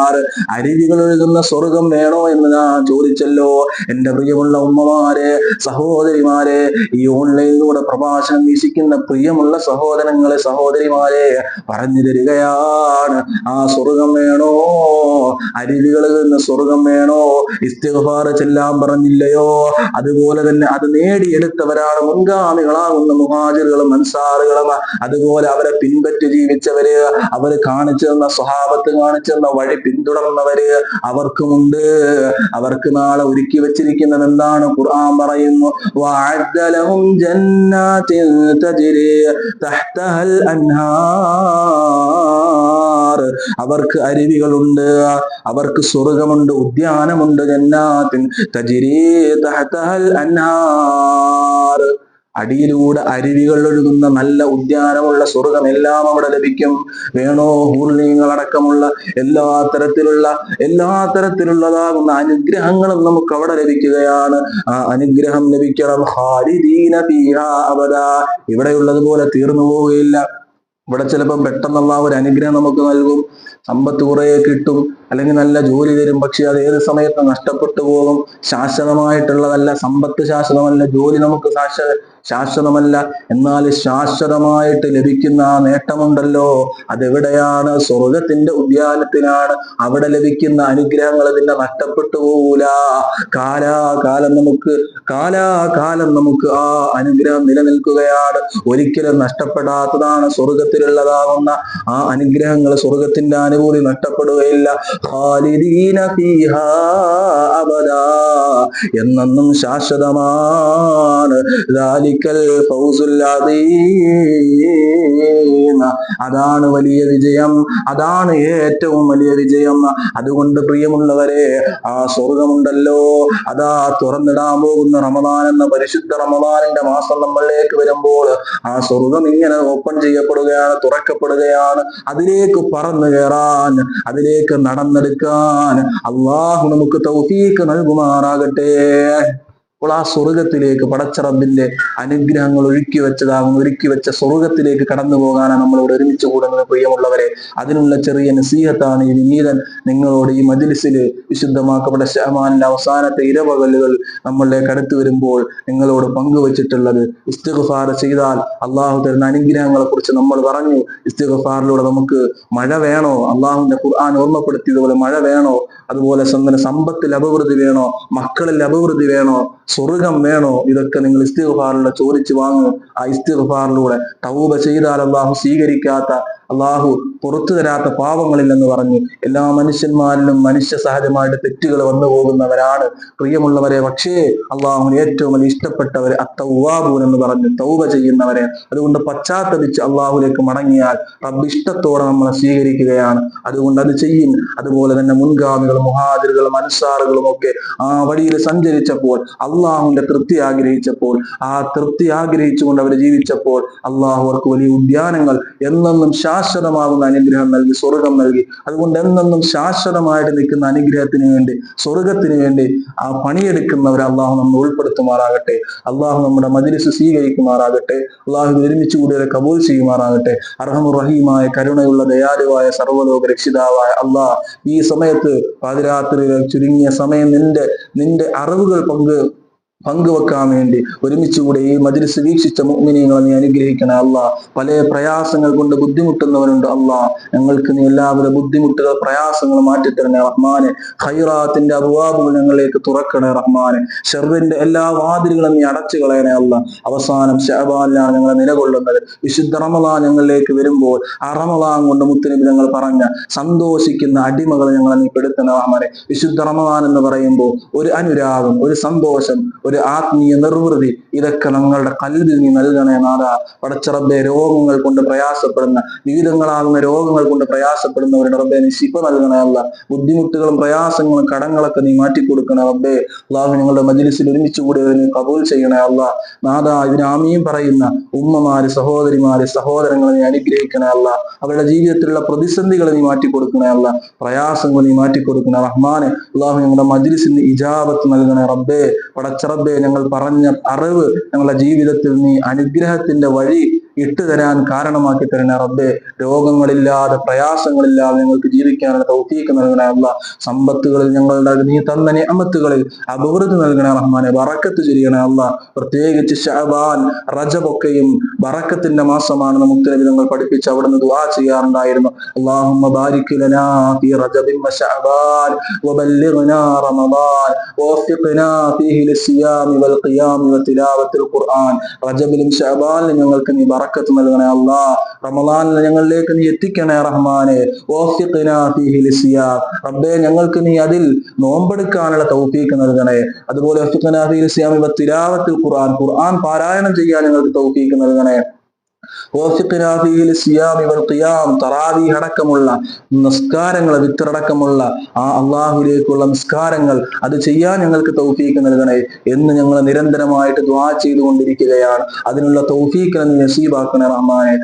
അരുവികൾ ഒഴുകുന്ന സ്വർഗം വേണോ എന്ന് ഞാൻ ചോദിച്ചല്ലോ. എന്റെ പ്രിയമുള്ള ഉമ്മമാരെ സഹോദരിമാരെ ഈ ഓൺലൈനിലൂടെ പ്രഭാഷണം വീശിക്കുന്ന പ്രിയമുള്ള സഹോദരങ്ങളെ സഹോദരിമാരെ പറഞ്ഞു തരികയാണ്. ആ സ്വർഗം വേണോ? അരുവികളിൽ നിന്ന് സ്വർഗം വേണോ? ഇസ്തിഗ്ഫാർ ചെല്ലാൻ പറഞ്ഞില്ലയോ? അതുപോലെ തന്നെ അത് നേടിയെടുത്തവരാണ് മുൻഗാമികളാകുന്ന മുഹാജിറുകളും അൻസാറുകളും. അതുപോലെ അവരെ പിൻപറ്റി ജീവിച്ചവര് അവർ കാണിച്ചു തന്ന സ്വഭാവത്ത് കാണിച്ചു തന്ന വഴി പിന്തുടർന്നവര് അവർക്കുമുണ്ട്. അവർക്ക് നാളെ ഒരുക്കി വെച്ചിരിക്കുന്നത് എന്താണ്? ഖുർആൻ പറയുന്നു അവർക്ക് അരുവികളുണ്ട് അവർക്ക് സ്വർഗമുണ്ട് ഉദ്യാനമുണ്ട് ജന്നാത്തിൻ തജിരി തഹ്തഹൽ അൻഹാർ. അടിയിലൂടെ അരുവികൾ ഒഴുകുന്ന നല്ല ഉദ്യാനമുള്ള സ്വർഗം എല്ലാം അവിടെ ലഭിക്കും. വേണോ ഹൂർലീങ്ങളടക്കമുള്ള എല്ലാ തരത്തിലുള്ള എല്ലാ തരത്തിലുള്ളതാകുന്ന അനുഗ്രഹങ്ങളും നമുക്ക് അവിടെ ലഭിക്കുകയാണ്. ആ അനുഗ്രഹം ലഭിക്കണം. ഹാരിദീന ഫീഹാ അബദാ. ഇവിടെയുള്ളതുപോലെ തീർന്നു പോവുകയില്ല. ഇവിടെ ചിലപ്പം പെട്ടെന്നുള്ള ഒരു അനുഗ്രഹം നമുക്ക് നൽകും. സമ്പത്ത് കുറേ കിട്ടും. അല്ലെങ്കിൽ നല്ല ജോലി തരും പക്ഷെ അത് ഏത് സമയത്ത് നഷ്ടപ്പെട്ടു പോകും. ശാശ്വതമായിട്ടുള്ളതല്ല സമ്പത്ത് ശാശ്വതമല്ല ജോലി നമുക്ക് ശാശ്വത ശാശ്വതമല്ല. എന്നാൽ ശാശ്വതമായിട്ട് ലഭിക്കുന്ന ആ നേട്ടമുണ്ടല്ലോ. അതെവിടെയാണ്? സ്വർഗത്തിന്റെ ഉദ്യാനത്തിലാണ്. അവിടെ ലഭിക്കുന്ന അനുഗ്രഹങ്ങൾ അതിന്റെ നഷ്ടപ്പെട്ടു പോകൂല കാലാകാലം നമുക്ക് കാലാകാലം നമുക്ക് ആ അനുഗ്രഹം നിലനിൽക്കുകയാണ്. ഒരിക്കലും നഷ്ടപ്പെടാത്തതാണ് സ്വർഗത്തിലുള്ളതാകുന്ന ആ അനുഗ്രഹങ്ങൾ സ്വർഗത്തിന്റെ അനുഭൂതി നഷ്ടപ്പെടുകയില്ല. ഖാലിദീന ഫീഹാ അബദ. എന്നെന്നും ശാശ്വതമാണ്. ദാലിക്കൽ ഫൗസുൽ അതാണ് വലിയ വിജയം. അതാണ് ഏറ്റവും വലിയ വിജയം. അതുകൊണ്ട് പ്രിയമുള്ളവരെ ആ സ്വർഗമുണ്ടല്ലോ. അതാ തുറന്നിടാൻ പോകുന്ന റമദാൻ എന്ന പരിശുദ്ധ റമദാനിന്റെ മാസം നമ്മളിലേക്ക് വരുമ്പോൾ ആ സ്വർഗം ഇങ്ങനെ ഓപ്പൺ ചെയ്യപ്പെടുകയാണ് തുറക്കപ്പെടുകയാണ്. അതിലേക്ക് പറന്നു കയറാൻ അതിലേക്ക് നടന്നെടുക്കാൻ അള്ളാഹു നമുക്ക് തൗഫീക്ക് നൽകുമാറാകട്ടെ. അപ്പോൾ ആ സ്വർഗത്തിലേക്ക് പടച്ചറബിന്റെ അനുഗ്രഹങ്ങൾ ഒഴുക്കി വെച്ചതാകുന്നു ഒരുക്കി വെച്ച സ്വർഗത്തിലേക്ക് കടന്നു പോകാനാണ് നമ്മളോട് ഒരുമിച്ച് കൂടുന്നത് പ്രിയമുള്ളവരെ. അതിനുള്ള ചെറിയ നസീഹത്താണ് ഈ വിനീതൻ നിങ്ങളോട് ഈ മജിലിസിൽ വിശുദ്ധമാക്കപ്പെട്ട ഷഹമാനിന്റെ അവസാനത്തെ ഇരവകലുകൾ നമ്മളുടെ അടുത്ത് വരുമ്പോൾ നിങ്ങളോട് പങ്കുവച്ചിട്ടുള്ളത്. ഇസ്തിഗ്ഫാർ ചെയ്താൽ അള്ളാഹു തരുന്ന അനുഗ്രഹങ്ങളെ കുറിച്ച് നമ്മൾ പറഞ്ഞു. ഇസ്തിഗ്ഫാറിലൂടെ നമുക്ക് മഴ വേണോ? അള്ളാഹുവിന്റെ ഖുർആൻ ഓർമ്മപ്പെടുത്തിയതുപോലെ മഴ വേണോ? അതുപോലെ സ്വന്തം സമ്പത്തിൽ അഭിവൃദ്ധി വേണോ? മക്കളിൽ അഭിവൃദ്ധി വേണോ? സ്വർഗം വേണോ? ഇതൊക്കെ നിങ്ങൾ ഇസ്തിഫാറിലൂടെ ചോദിച്ചു വാങ്ങും. ആ ഇസ്തിഫാറിലൂടെ തൗബ ചെയ്താൽ അള്ളാഹു സ്വീകരിക്കാത്ത അള്ളാഹു പുറത്തു തരാത്ത പാവങ്ങളില്ലെന്ന് പറഞ്ഞ് എല്ലാ മനുഷ്യന്മാരിലും മനുഷ്യ സഹജമായിട്ട് തെറ്റുകൾ വന്നു പോകുന്നവരാണ്. പ്രിയമുള്ളവരെ പക്ഷേ അള്ളാഹുവിന് ഏറ്റവും വലിയ ഇഷ്ടപ്പെട്ടവർ അത്തവാബൂൻ എന്ന് പറഞ്ഞ് തൗബ ചെയ്യുന്നവരെ. അതുകൊണ്ട് പശ്ചാത്തപിച്ച് അള്ളാഹുലേക്ക് മടങ്ങിയാൽ റബ്ബ് ഇഷ്ടത്തോടെ നമ്മളെ സ്വീകരിക്കുകയാണ്. അതുകൊണ്ട് അത് ചെയ്യും. അതുപോലെ തന്നെ മുൻഗാമികളും മുഹാദിറുകളും അൻസാറുകളും ഒക്കെ ആ വഴിയിൽ സഞ്ചരിച്ചപ്പോൾ അള്ളാഹുവിന്റെ തൃപ്തി ആഗ്രഹിച്ചപ്പോൾ ആ തൃപ്തി ആഗ്രഹിച്ചുകൊണ്ട് അവർ ജീവിച്ചപ്പോൾ അള്ളാഹു അവർക്ക് വലിയ ഉദ്യാനങ്ങൾ എന്നെന്നും ശാശ്വതമാകുന്ന അനുഗ്രഹം നൽകി സ്വർഗം നൽകി. അതുകൊണ്ട് എന്നെന്നും ശാശ്വതമായിട്ട് നിൽക്കുന്ന അനുഗ്രഹത്തിന് വേണ്ടി സ്വർഗത്തിന് വേണ്ടി ആ പണിയെടുക്കുന്നവരെ അള്ളാഹു നമ്മൾ ഉൾപ്പെടുത്തുമാറാകട്ടെ. അള്ളാഹു നമ്മുടെ മജിലിസ് സ്വീകരിക്കുമാറാകട്ടെ. അള്ളാഹു ഒരുമിച്ച് കൂടിയവരെ കബൂൽ ചെയ്യുമാറാകട്ടെ. അർഹമുറഹീമായ കരുണയുള്ള ദയാലുവായ സർവലോക രക്ഷിതാവായ അള്ളാഹ് ഈ സമയത്ത് പാതിരാത്രിയിലെ ചുരുങ്ങിയ സമയം നിന്റെ നിന്റെ അറിവുകൾ പങ്ക് പങ്കുവെക്കാൻ വേണ്ടി ഒരുമിച്ചുകൂടെ ഈ മജ്ലിസ് വീക്ഷിച്ച മുഅ്മിനീങ്ങളെ നീ അനുഗ്രഹിക്കണേ അല്ല. പല പ്രയാസങ്ങൾ കൊണ്ട് ബുദ്ധിമുട്ടുന്നവരുണ്ട് അല്ല. ഞങ്ങൾക്ക് നീ എല്ലാവരും ബുദ്ധിമുട്ടുകൾ പ്രയാസങ്ങൾ മാറ്റിത്തരണേ റഹ്മാനെ. ഹൈറാത്തിന്റെ അബുവാബുകൾ ഞങ്ങളിലേക്ക് തുറക്കണേ റഹ്മാനെ. ഷെറിന്റെ എല്ലാ വാതിലുകളും നീ അടച്ചു കളയണേ അല്ല. അവസാനം ഷഹബാനിലാണ് ഞങ്ങൾ നിലകൊള്ളുന്നത്. വിശുദ്ധ റമലാൻ ഞങ്ങളിലേക്ക് വരുമ്പോൾ ആ റമലാൻ കൊണ്ട് മുത്തനബി ഞങ്ങൾ പറഞ്ഞ സന്തോഷിക്കുന്ന അടിമകളെ ഞങ്ങളെ നീ പെടുത്തണേ റഹ്മാനെ. വിശുദ്ധ റമലാൻ എന്ന് പറയുമ്പോൾ ഒരു അനുരാഗം ഒരു സന്തോഷം ഒരു ആത്മീയ നിർവൃതി ഇതൊക്കെ നമ്മളുടെ കല്ലിൽ നീ നൽകണേ നാഥ പടച്ചറബെ രോഗങ്ങൾ കൊണ്ട് പ്രയാസപ്പെടുന്ന വിവിധങ്ങളാകുന്ന രോഗങ്ങൾ കൊണ്ട് പ്രയാസപ്പെടുന്നവരുടെ റബ്ബെ നീ ശിപ്പ നൽകണേ അല്ല. ബുദ്ധിമുട്ടുകളും പ്രയാസങ്ങളും കടങ്ങളൊക്കെ നീ മാറ്റി മാറ്റിക്കൊടുക്കണേ റബ്ബെ. അള്ളാഹു നിങ്ങളുടെ മജ്ലിസിൽ ഒരുമിച്ച് കൂടി നീ കബൂൽ ചെയ്യണേ അല്ല. നാഥ ഇതിന് പറയുന്ന ഉമ്മമാര് സഹോദരിമാര് സഹോദരങ്ങളെ നീ അനുഗ്രഹിക്കണേ അല്ല. അവരുടെ ജീവിതത്തിലുള്ള പ്രതിസന്ധികളെ നീ മാറ്റി മാറ്റിക്കൊടുക്കണേ അല്ല. പ്രയാസങ്ങൾ നീ മാറ്റിക്കൊടുക്കണേ റഹ്മാനെ. അള്ളാഹു ഞങ്ങളുടെ മജ്ലിസിന് ഇജാബത്ത് നൽകണേ റബ്ബെ. റബ്ബേ പടച്ചറബ്ബെ ഞങ്ങൾ പറഞ്ഞ അറിവ് ഞങ്ങളുടെ ജീവിതത്തിൽ നീ അനുഗ്രഹത്തിന്റെ വഴി ഇട്ടു തരാൻ കാരണമാക്കി തരണേ റബ്ബെ രോഗങ്ങളില്ലാതെ പ്രയാസങ്ങളില്ലാതെ ഞങ്ങൾക്ക് ജീവിക്കാനുള്ള തൗഫീക്ക് നൽകണേ അല്ല സമ്പത്തുകളിൽ ഞങ്ങളുടെ നീ തന്ന അമ്പത്തുകളിൽ അഭിവൃദ്ധി നൽകണേ റഹ്മാനെ. വറക്കത്ത് ചെയ്യണേ പ്രത്യേകിച്ച് ഷഹബാൻ റജബൊക്കെയും വറക്കത്തിന്റെ മാസമാണ് നമുക്ക് നബി ഞങ്ങൾ പഠിപ്പിച്ച് അവിടുന്ന് ദുആ ചെയ്യാറുണ്ടായിരുന്നു. അല്ലാഹുമ്മ ബാരിക് ലനാ ഫീ വബല്ലിഗ്നാ റമദാൻ ഫീഹി വതിലാവത്തിൽ ഖുർആൻ. ഞങ്ങൾക്ക് നീ ബറക്കത്ത് നൽകണേ അള്ളാ. റമദാൻ ഞങ്ങളിലേക്ക് നീ എത്തിക്കണേ റഹ്മാനെ. റബ്ബെ ഞങ്ങൾക്ക് നീ അതിൽ നോമ്പെടുക്കാനുള്ള തൗഫീക്ക് നൽകണേ. അതുപോലെ വതിലാവത്തിൽ ഖുർആൻ. ഖുർആൻ പാരായണം ചെയ്യാൻ ഞങ്ങൾക്ക് തൗഫീക്ക് നൽകണേ. തറാവീഹ് അടക്കമുള്ള നിസ്കാരങ്ങൾ വിത്തറടക്കമുള്ള ആ അള്ളാഹുലേക്കുള്ള നിസ്കാരങ്ങൾ അത് ചെയ്യാൻ ഞങ്ങൾക്ക് തൗഫീക്ക് നൽകണേ എന്ന് ഞങ്ങൾ നിരന്തരമായിട്ട് ദ്വാ ചെയ്തുകൊണ്ടിരിക്കുകയാണ്. അതിനുള്ള തൗഫീക്കിനെ നീ നസീബാക്കണേ റഹ്മാനെ.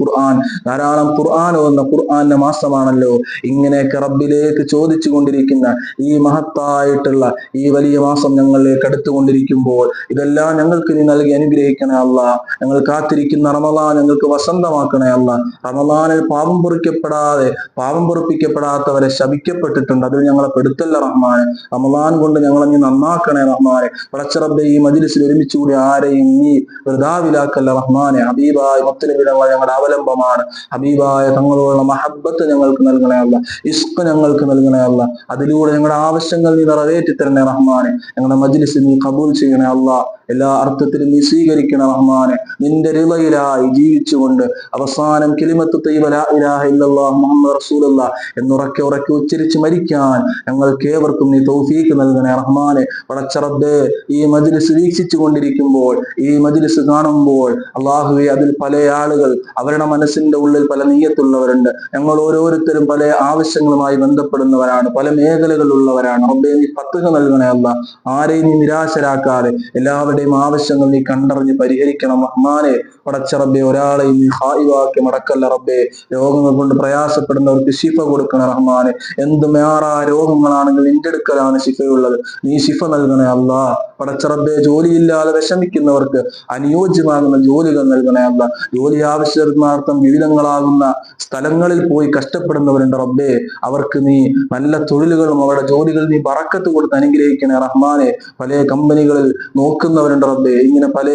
ഖുർആൻ. ധാരാളം ഖുർആൻ ഓതുന്ന ഖുർആന്റെ മാസമാണല്ലോ. ഇങ്ങനെയൊക്കെ റബ്ബിലേക്ക് ചോദിച്ചു കൊണ്ടിരിക്കുന്ന ഈ മഹത്തായിട്ടുള്ള ഈ വലിയ മാസം ഞങ്ങളിലേക്ക് അടുത്തുകൊണ്ടിരിക്കുമ്പോൾ ഇതെല്ലാം ഞങ്ങൾക്ക് നീ നൽകി അനുഗ്രഹിക്കണേ അല്ല. ഞങ്ങൾ കാത്തിരിക്കുന്ന റമലാൻ ഞങ്ങൾക്ക് വസന്തമാക്കണേ അല്ല. റമലാനിൽ പാപം പൊറിക്കപ്പെടാതെ പാപം പൊറിപ്പിക്കപ്പെടാത്തവരെ ശപിക്കപ്പെട്ടിട്ടുണ്ട്. അതിൽ ഞങ്ങളെ പെടുത്തല്ല റഹ്മാനെ. റമലാൻ കൊണ്ട് ഞങ്ങളെ നീ നന്നാക്കണേ റഹ്മാനെ. പടച്ചറബ്ബെ ഈ മജിലിസിൽ ഒരുമിച്ച് കൂടി ആരെയും നീ വൃതാവിലാക്കല്ല റഹ്മാനെ. ഹബീബായ മുത്തലബിടങ്ങൾ ഞങ്ങളുടെ അവലംബമാണ്. ഹബീബായ തങ്ങളോടുള്ള മഹബത്ത് ഞങ്ങൾക്ക് നൽകണേ അല്ല. ഇഷ്ക ഞങ്ങൾക്ക് നൽകണേ അല്ല. അതിലൂടെ ഞങ്ങളുടെ ആവശ്യങ്ങൾ നീ നിറവേറ്റി തരണേ റഹ്മാനെ. ഞങ്ങളുടെ മജിലിസ് നീ കബൂൽ ചെയ്യണേ അല്ല. എല്ലാ അർത്ഥത്തിലും നീ സ്വീകരിക്കണം റഹ്മാനെ. നിന്റെ റിളയിലായി ജീവിച്ചുകൊണ്ട് അവസാനം കിളിമത്ത് എന്നുറക്കെ ഉറക്കെ ഉച്ചരിച്ച് മരിക്കാൻ ഞങ്ങൾക്ക് ഏവർക്കും നീ തൗഫീക്ക് നൽകണേ റഹ്മാനെ. പടച്ചറബ് ഈ മജിലിസ് വീക്ഷിച്ചു കൊണ്ടിരിക്കുമ്പോൾ ഈ മജിലിസ് കാണുമ്പോൾ അള്ളാഹുവെ അതിൽ പല ആളുകൾ അവരുടെ മനസ്സിന്റെ ഉള്ളിൽ പല നീയത്തുള്ളവരുണ്ട്. ഞങ്ങൾ ഓരോരുത്തരും പല ആവശ്യങ്ങളുമായി ബന്ധപ്പെടുന്നവരാണ് പല മേഖലകളിലുള്ളവരാണ്. റബ്ബേ നീ പത്തുക നൽകണേ അല്ല ആരെയും നീ നിരാശരാക്കാതെ എല്ലാവരുടെയും ആവശ്യങ്ങൾ നീ കണ്ടറിഞ്ഞ് പരിഹരിക്കണം റഹ്മാനെ. പടച്ച റബ്ബെ ഒരാളെയും നീ ഹായിവാക്കി മടക്കല്ല റബ്ബെ. രോഗങ്ങൾ കൊണ്ട് പ്രയാസപ്പെടുന്നവർക്ക് ശിഫ കൊടുക്കണം റഹ്മാനെ. എന്ത് മേറാ രോഗങ്ങളാണെങ്കിൽ നിന്റെ അടുക്കലാണ് ശിഫയുള്ളത്. നീ ശിഫ നൽകണേ അല്ല. പടച്ച റബ്ബെ ജോലിയില്ലാതെ വിഷമിക്കുന്നവർക്ക് അനുയോജ്യമാകുന്ന ജോലികൾ നൽകണേ അല്ല. ജോലി ആവശ്യമാർത്ഥം വിവിധങ്ങളാകുന്ന സ്ഥലങ്ങളിൽ പോയി കഷ്ടപ്പെടുന്നവരുണ്ട് റബ്ബെ. അവർക്ക് നീ നല്ല തൊഴിലുകളും അവരുടെ ജോലികൾ നീ പറക്കത്ത് കൊടുത്ത് അനുഗ്രഹിക്കണേ റഹ്മാനെ. പല കമ്പനികളിൽ നോക്കുന്നവരുണ്ട് റബ്ബേ ഇങ്ങനെ പല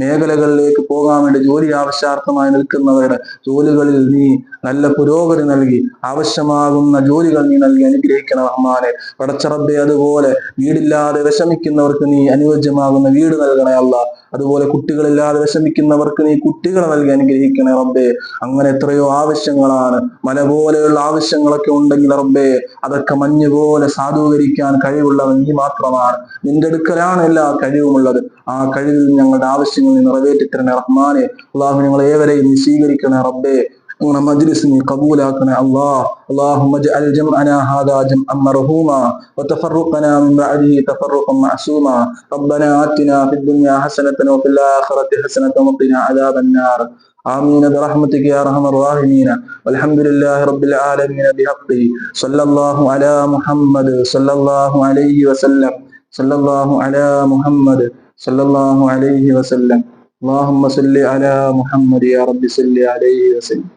മേഖലകളിലേക്ക് പോകാൻ വേണ്ടി ജോലി ആവശ്യാർത്ഥമായി നിൽക്കുന്നവരുടെ ജോലികളിൽ നീ നല്ല പുരോഗതി നൽകി. ആവശ്യമാകുന്ന ജോലികൾ നീ നൽകി അനുഗ്രഹിക്കണം അമ്മാനെ. പടച്ചറബെ അതുപോലെ വീടില്ലാതെ വിഷമിക്കുന്നവർക്ക് നീ അനുയോജ്യമാകുന്ന വീട് നൽകണേ അല്ല. അതുപോലെ കുട്ടികളില്ലാതെ വിഷമിക്കുന്നവർക്ക് നീ കുട്ടികളെ നൽകി അനുഗ്രഹിക്കണേ റബ്ബേ. അങ്ങനെ എത്രയോ ആവശ്യങ്ങളാണ്. മല പോലെയുള്ള ആവശ്യങ്ങളൊക്കെ ഉണ്ടെങ്കിൽ റബ്ബേ അതൊക്കെ മഞ്ഞ് പോലെ സാധൂകരിക്കാൻ കഴിവുള്ളവൻ നീ മാത്രമാണ്. നിന്റെ അടുക്കലാണ് എല്ലാ കഴിവുമുള്ളത്. ആ കഴിവിൽ ഞങ്ങളുടെ ആവശ്യങ്ങൾ നീ നിറവേറ്റിത്തരണേ റഹ്മാനെ അള്ളാഹു ഞങ്ങൾ ഏവരെയും നീ സ്വീകരിക്കണേ റബ്ബേ ഞങ്ങളുടെ മജ്ലിസ് നീ കബൂലാക്കണേ അല്ലാ اللهم اجعل جمعنا هذا جمعا مرحوما وتفرقنا من بعده تفرقا معصوما ربنا آتنا في الدنيا حسنة وفي الآخرة حسنة وقنا عذاب النار آمين برحمتك يا أرحم الراحمين والحمد لله رب العالمين بحقه صلى الله على محمد صلى الله عليه وسلم صلى الله على محمد സല്ലല്ലാഹു അലൈഹി വസല്ലം. അള്ളാഹുമ്മ സല്ലി അലാ മുഹമ്മദ് യാ റബ്ബി സല്ലി അലൈഹി വസല്ലം.